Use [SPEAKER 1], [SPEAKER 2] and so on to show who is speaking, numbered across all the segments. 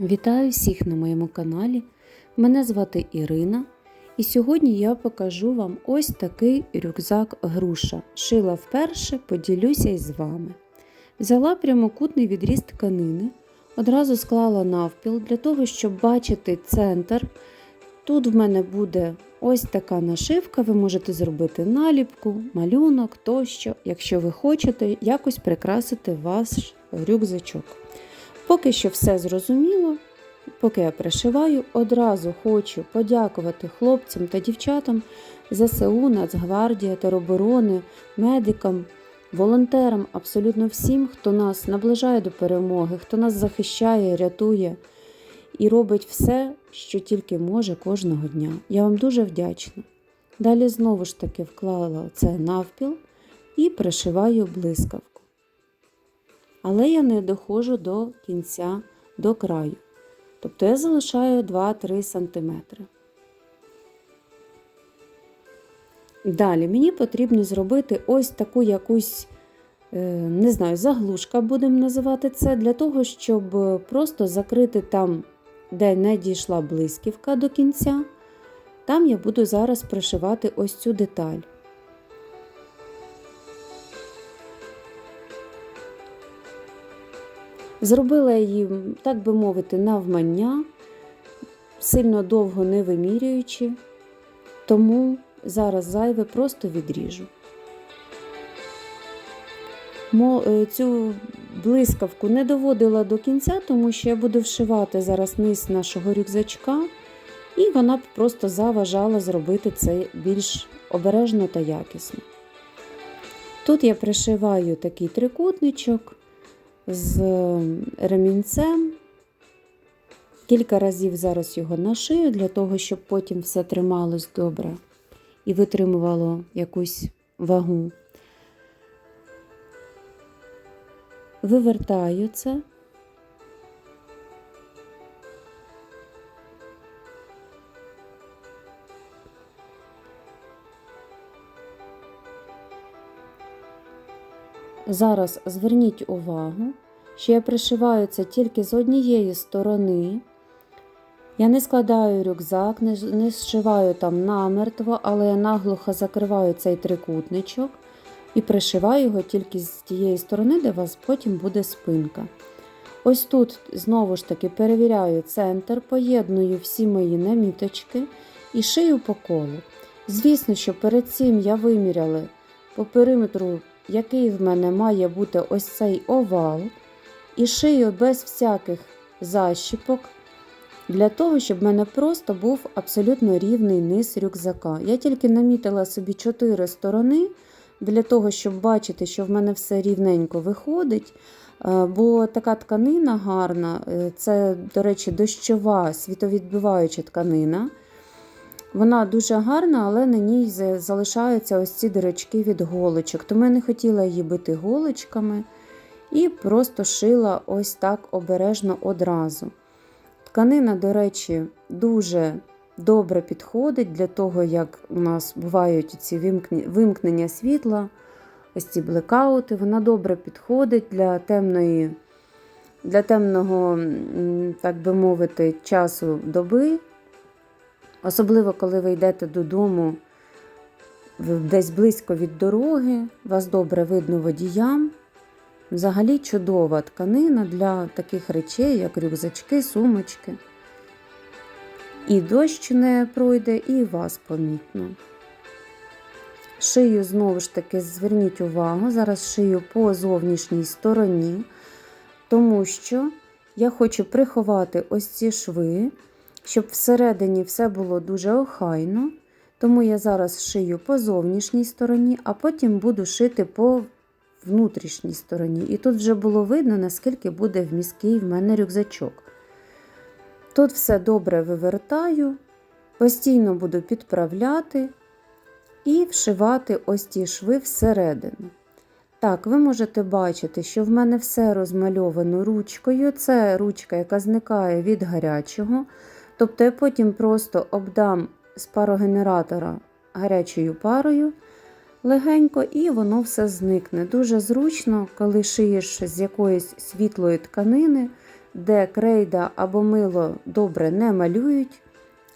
[SPEAKER 1] Вітаю всіх на моєму каналі. Мене звати Ірина, і сьогодні я покажу вам ось такий рюкзак груша. Шила вперше, поділюся із вами. Взяла прямокутний відріз тканини, одразу склала навпіл для того, щоб бачити центр. Тут в мене буде ось така нашивка, ви можете зробити наліпку, малюнок тощо, якщо ви хочете якось прикрасити ваш рюкзачок. Поки що все зрозуміло. Поки я пришиваю, одразу хочу подякувати хлопцям та дівчатам ЗСУ, Нацгвардія, тероборони, медикам, волонтерам, абсолютно всім, хто нас наближає до перемоги, хто нас захищає, рятує і робить все, що тільки може кожного дня. Я вам дуже вдячна. Далі знову ж таки вклала це навпіл і пришиваю блискавку але я не доходжу до кінця, до краю. Тобто я залишаю 2-3 см. Далі мені потрібно зробити ось таку якусь, е, не знаю, заглушка, будемо називати це, для того, щоб просто закрити там, де не дійшла блисківка до кінця. Там я буду зараз пришивати ось цю деталь. Зробила її, так би мовити, навмання, сильно довго не вимірюючи, тому зараз зайве просто відріжу. Е, цю блискавку не доводила до кінця, тому що я буду вшивати зараз низ нашого рюкзачка, і вона б просто заважала зробити це більш обережно та якісно. Тут я пришиваю такий трикутничок з ремінцем. Кілька разів зараз його нашию, для того, щоб потім все трималось добре і витримувало якусь вагу. Вивертаю це. Зараз зверніть увагу, що я пришиваю це тільки з однієї сторони. Я не складаю рюкзак, не, не зшиваю там намертво, але я наглухо закриваю цей трикутничок і пришиваю його тільки з тієї сторони, де у вас потім буде спинка. Ось тут, знову ж таки, перевіряю центр, поєдную всі мої наміточки і шию по колу. Звісно, що перед цим я виміряла по периметру який в мене має бути ось цей овал, і шию без всяких защіпок, для того, щоб в мене просто був абсолютно рівний низ рюкзака. Я тільки намітила собі чотири сторони, для того, щоб бачити, що в мене все рівненько виходить. Е, бо така тканина гарна, е, це, до речі, дощова світовідбиваюча тканина. Вона дуже гарна, але на ній залишаються ось ці дирочки від голочок. Тому я не хотіла її бити голочками і просто шила ось так обережно одразу. Тканина, до речі, дуже добре підходить для того, як у нас бувають ці вимкнення світла, ось ці блекаути. Вона добре підходить для темної, для темного, так би мовити, часу доби. Особливо, коли ви йдете додому десь близько від дороги, вас добре видно водіям. Взагалі чудова тканина для таких речей, як рюкзачки, сумочки. І дощ не пройде, і вас помітно. Шию, знову ж таки, зверніть увагу, зараз шию по зовнішній стороні, тому що я хочу приховати ось ці шви щоб всередині все було дуже охайно. Тому я зараз шию по зовнішній стороні, а потім буду шити по внутрішній стороні. І тут вже було видно, наскільки буде вмісткий в мене рюкзачок. Тут все добре вивертаю, постійно буду підправляти і вшивати ось ті шви всередину. Так, ви можете бачити, що в мене все розмальовано ручкою. Це ручка, яка зникає від гарячого. Тобто я потім просто обдам з парогенератора гарячою парою легенько, і воно все зникне. Дуже зручно, коли шиєш з якоїсь світлої тканини, де крейда або мило добре не малюють,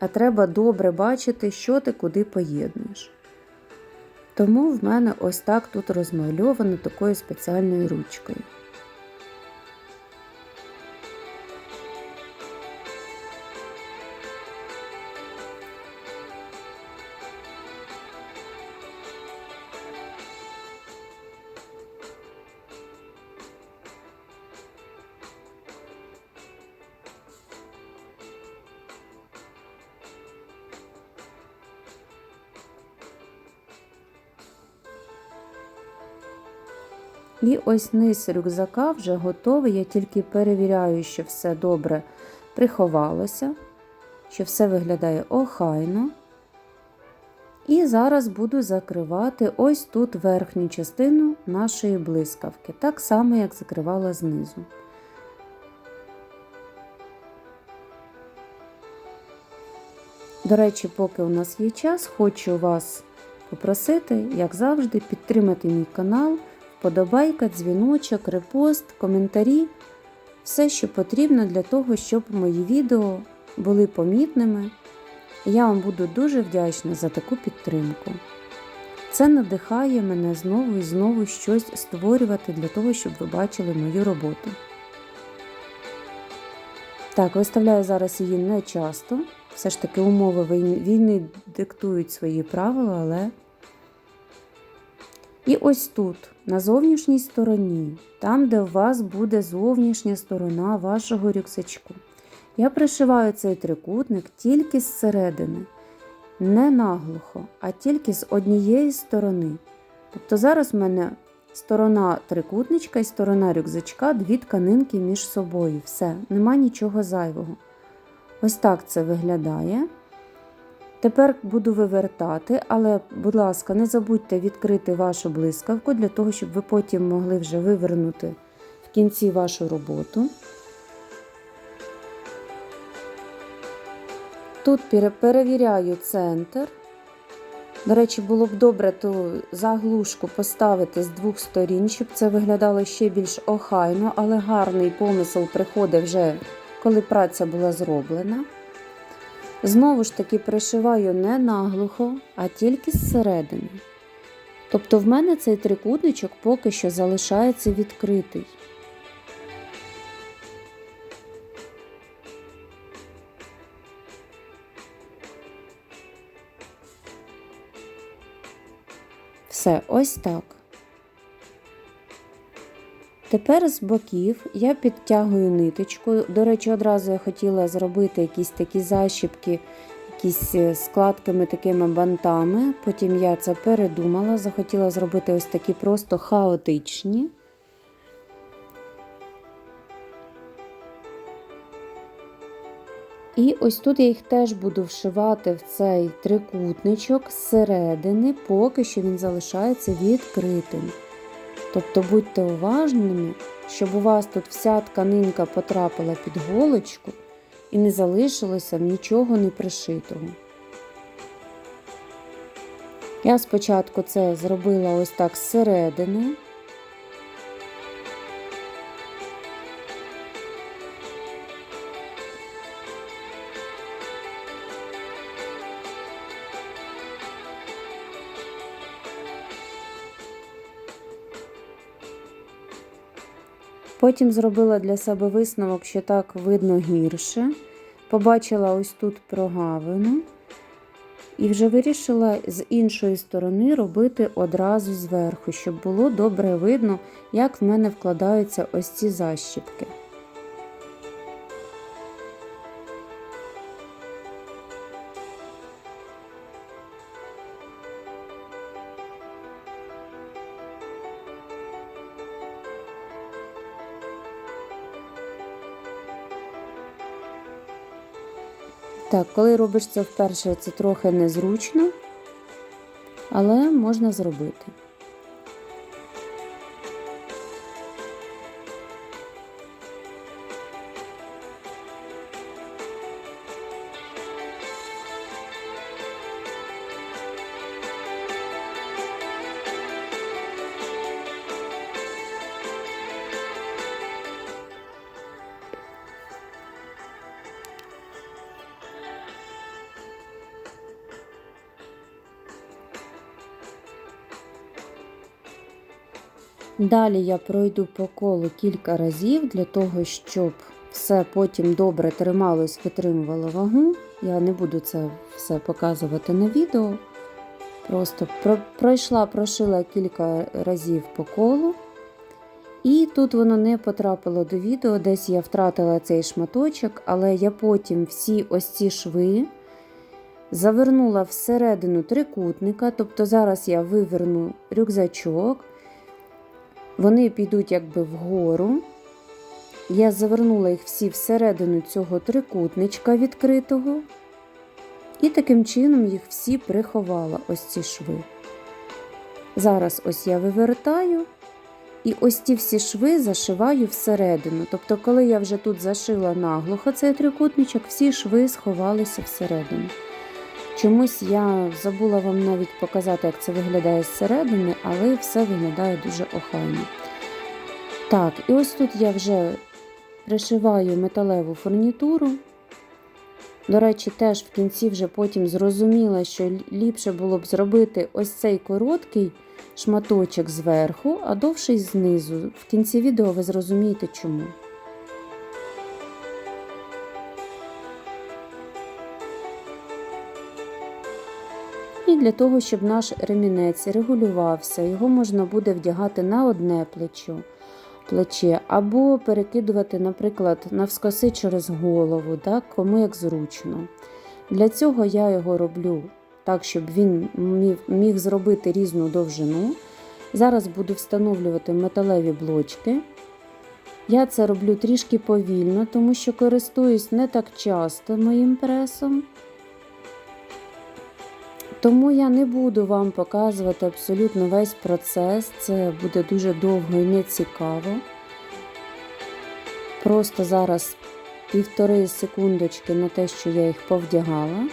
[SPEAKER 1] а треба добре бачити, що ти куди поєднуєш. Тому в мене ось так тут розмальовано такою спеціальною ручкою. І ось низ рюкзака вже готовий. Я тільки перевіряю, що все добре приховалося, що все виглядає охайно. І зараз буду закривати ось тут верхню частину нашої блискавки, так само, як закривала знизу. До речі, поки у нас є час, хочу вас попросити, як завжди, підтримати мій канал вподобайка, дзвіночок, репост, коментарі. Все, що потрібно для того, щоб мої відео були помітними. Я вам буду дуже вдячна за таку підтримку. Це надихає мене знову і знову щось створювати для того, щоб ви бачили мою роботу. Так, виставляю зараз її не часто. Все ж таки умови війни диктують свої правила, але і ось тут, на зовнішній стороні, там, де у вас буде зовнішня сторона вашого рюкзачку, я пришиваю цей трикутник тільки зсередини, не наглухо, а тільки з однієї сторони. Тобто зараз в мене сторона трикутничка і сторона рюкзачка, дві тканинки між собою. Все, нема нічого зайвого. Ось так це виглядає. Тепер буду вивертати, але, будь ласка, не забудьте відкрити вашу блискавку для того, щоб ви потім могли вже вивернути в кінці вашу роботу. Тут перевіряю центр. До речі, було б добре ту заглушку поставити з двох сторін, щоб це виглядало ще більш охайно, але гарний помисел приходить вже, коли праця була зроблена. Знову ж таки пришиваю не наглухо, а тільки зсередини. Тобто в мене цей трикутничок поки що залишається відкритий. Все, ось так. Тепер з боків я підтягую ниточку. До речі, одразу я хотіла зробити якісь такі защіпки, якісь е, складками, такими бантами. Потім я це передумала, захотіла зробити ось такі просто хаотичні. І ось тут я їх теж буду вшивати в цей трикутничок зсередини, поки що він залишається відкритим. Тобто будьте уважними, щоб у вас тут вся тканинка потрапила під голочку і не залишилося нічого не пришитого. Я спочатку це зробила ось так зсередини. Потім зробила для себе висновок, що так видно гірше. Побачила ось тут прогавину. І вже вирішила з іншої сторони робити одразу зверху, щоб було добре видно, як в мене вкладаються ось ці защіпки. Так, коли робиш це вперше, це трохи незручно, але можна зробити. Далі я пройду по колу кілька разів для того, щоб все потім добре трималось, витримувало вагу. Я не буду це все показувати на відео. Просто пройшла, прошила кілька разів по колу. І тут воно не потрапило до відео, десь я втратила цей шматочок, але я потім всі ось ці шви завернула всередину трикутника, тобто зараз я виверну рюкзачок, вони підуть якби вгору. Я завернула їх всі всередину цього трикутничка відкритого, і таким чином їх всі приховала, ось ці шви. Зараз ось я вивертаю. І ось ті всі шви зашиваю всередину. Тобто, коли я вже тут зашила наглухо цей трикутничок, всі шви сховалися всередину. Чомусь я забула вам навіть показати, як це виглядає зсередини, але все виглядає дуже охайно. Так, і ось тут я вже пришиваю металеву фурнітуру. До речі, теж в кінці вже потім зрозуміла, що ліпше було б зробити ось цей короткий шматочок зверху, а довший знизу. В кінці відео ви зрозумієте чому. І для того, щоб наш ремінець регулювався, його можна буде вдягати на одне плечо, плече, або перекидувати, наприклад, навскоси через голову, так, кому як зручно. Для цього я його роблю так, щоб він міг, міг зробити різну довжину. Зараз буду встановлювати металеві блочки. Я це роблю трішки повільно, тому що користуюсь не так часто моїм пресом. Тому я не буду вам показувати абсолютно весь процес, це буде дуже довго і нецікаво. Просто зараз півтори секундочки на те, що я їх повдягала.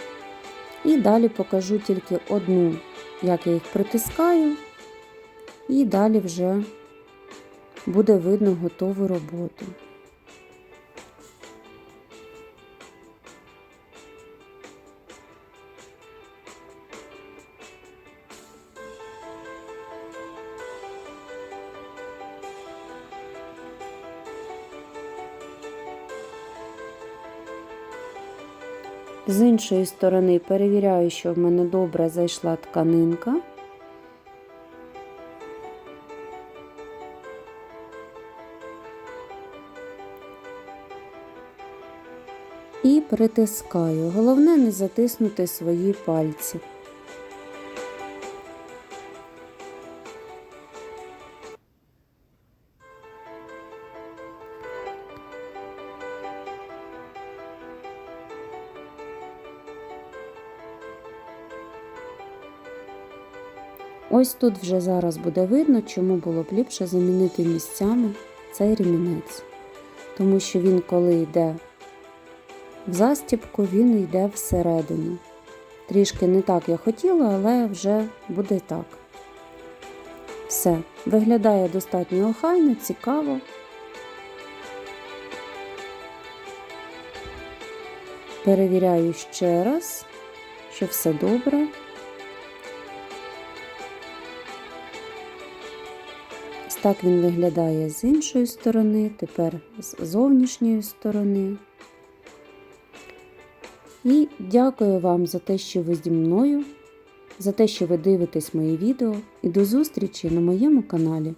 [SPEAKER 1] І далі покажу тільки одну, як я їх притискаю, і далі вже буде видно готову роботу. З іншої сторони перевіряю, що в мене добре зайшла тканинка. І притискаю. Головне не затиснути свої пальці. Ось тут вже зараз буде видно, чому було б ліпше замінити місцями цей ремінець. Тому що він, коли йде в застібку, він йде всередину. Трішки не так я хотіла, але вже буде так. Все, виглядає достатньо охайно, цікаво. Перевіряю ще раз, що все добре. Так він виглядає з іншої сторони, тепер з зовнішньої сторони. І дякую вам за те, що ви зі мною, за те, що ви дивитесь мої відео, і до зустрічі на моєму каналі.